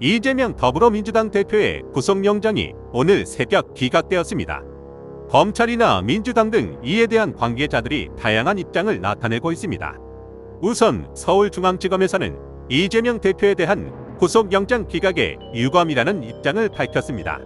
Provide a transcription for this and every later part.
이재명 더불어민주당 대표의 구속영장이 오늘 새벽 기각되었습니다. 검찰이나 민주당 등 이에 대한 관계자들이 다양한 입장을 나타내고 있습니다. 우선 서울중앙지검에서는 이재명 대표에 대한 구속영장 기각에 유감이라는 입장을 밝혔습니다.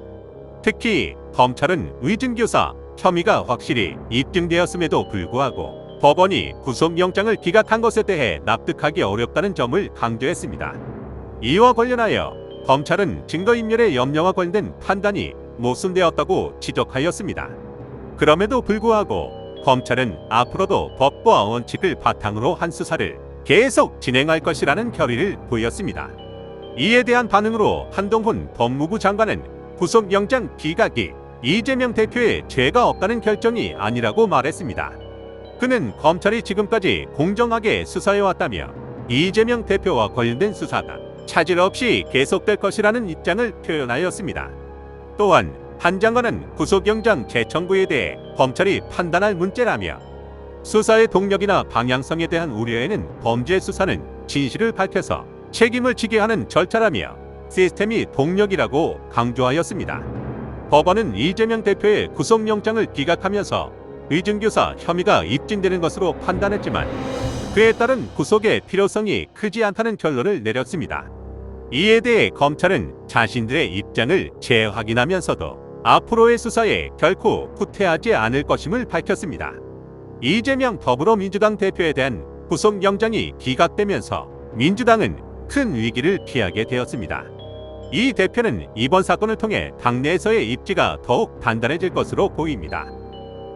특히 검찰은 위증교사 혐의가 확실히 입증되었음에도 불구하고 법원이 구속영장을 기각한 것에 대해 납득하기 어렵다는 점을 강조했습니다. 이와 관련하여 검찰은 증거인멸의 염려와 관련된 판단이 모순되었다고 지적하였습니다. 그럼에도 불구하고 검찰은 앞으로도 법과 원칙을 바탕으로 한 수사를 계속 진행할 것이라는 결의를 보였습니다. 이에 대한 반응으로 한동훈 법무부 장관은 구속영장 기각이 이재명 대표의 죄가 없다는 결정이 아니라고 말했습니다. 그는 검찰이 지금까지 공정하게 수사해왔다며 이재명 대표와 관련된 수사가 차질 없이 계속될 것이라는 입장을 표현하였습니다. 또한 한 장관은 구속영장 재청구에 대해 검찰이 판단할 문제라며 수사의 동력이나 방향성에 대한 우려에는 범죄 수사는 진실을 밝혀서 책임을 지게 하는 절차라며 시스템이 동력이라고 강조하였습니다. 법원은 이재명 대표의 구속영장을 기각하면서 위증교사 혐의가 입증되는 것으로 판단했지만 그에 따른 구속의 필요성이 크지 않다는 결론을 내렸습니다. 이에 대해 검찰은 자신들의 입장을 재확인하면서도 앞으로의 수사에 결코 후퇴하지 않을 것임을 밝혔습니다. 이재명 더불어민주당 대표에 대한 구속영장이 기각되면서 민주당은 큰 위기를 피하게 되었습니다. 이 대표는 이번 사건을 통해 당내에서의 입지가 더욱 단단해질 것으로 보입니다.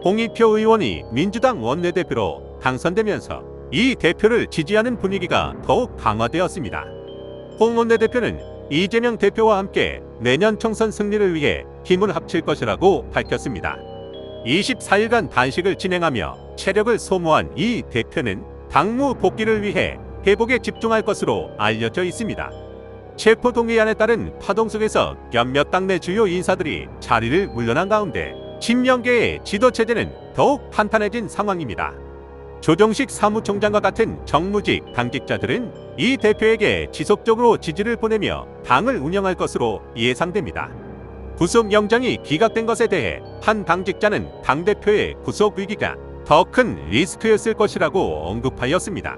홍익표 의원이 민주당 원내대표로 당선되면서 이 대표를 지지하는 분위기가 더욱 강화되었습니다. 홍 원내 대표는 이재명 대표와 함께 내년 총선 승리를 위해 힘을 합칠 것이라고 밝혔습니다. 24일간 단식을 진행하며 체력을 소모한 이 대표는 당무 복귀를 위해 회복에 집중할 것으로 알려져 있습니다. 체포동의안에 따른 파동 속에서 몇몇 당내 주요 인사들이 자리를 물러난 가운데 친명계의 지도체제는 더욱 탄탄해진 상황입니다. 조정식 사무총장과 같은 정무직 당직자들은 이 대표에게 지속적으로 지지를 보내며 당을 운영할 것으로 예상됩니다. 구속영장이 기각된 것에 대해 한 당직자는 당대표의 구속 위기가 더 큰 리스크였을 것이라고 언급하였습니다.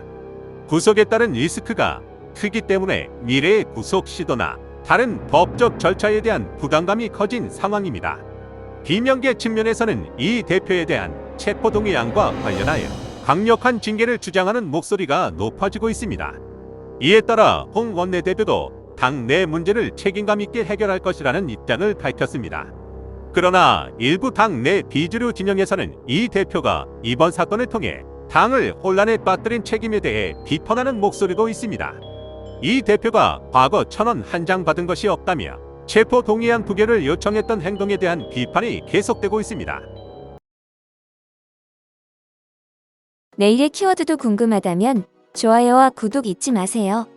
구속에 따른 리스크가 크기 때문에 미래의 구속 시도나 다른 법적 절차에 대한 부담감이 커진 상황입니다. 비명계 측면에서는 이 대표에 대한 체포동의안과 관련하여 강력한 징계를 주장하는 목소리가 높아지고 있습니다. 이에 따라 홍 원내대표도 당내 문제를 책임감 있게 해결할 것이라는 입장을 밝혔습니다. 그러나 일부 당내 비주류 진영에서는 이 대표가 이번 사건을 통해 당을 혼란에 빠뜨린 책임에 대해 비판하는 목소리도 있습니다. 이 대표가 과거 천원 한 장 받은 것이 없다며 체포 동의안 부결을 요청했던 행동에 대한 비판이 계속되고 있습니다. 내일의 키워드도 궁금하다면 좋아요와 구독 잊지 마세요.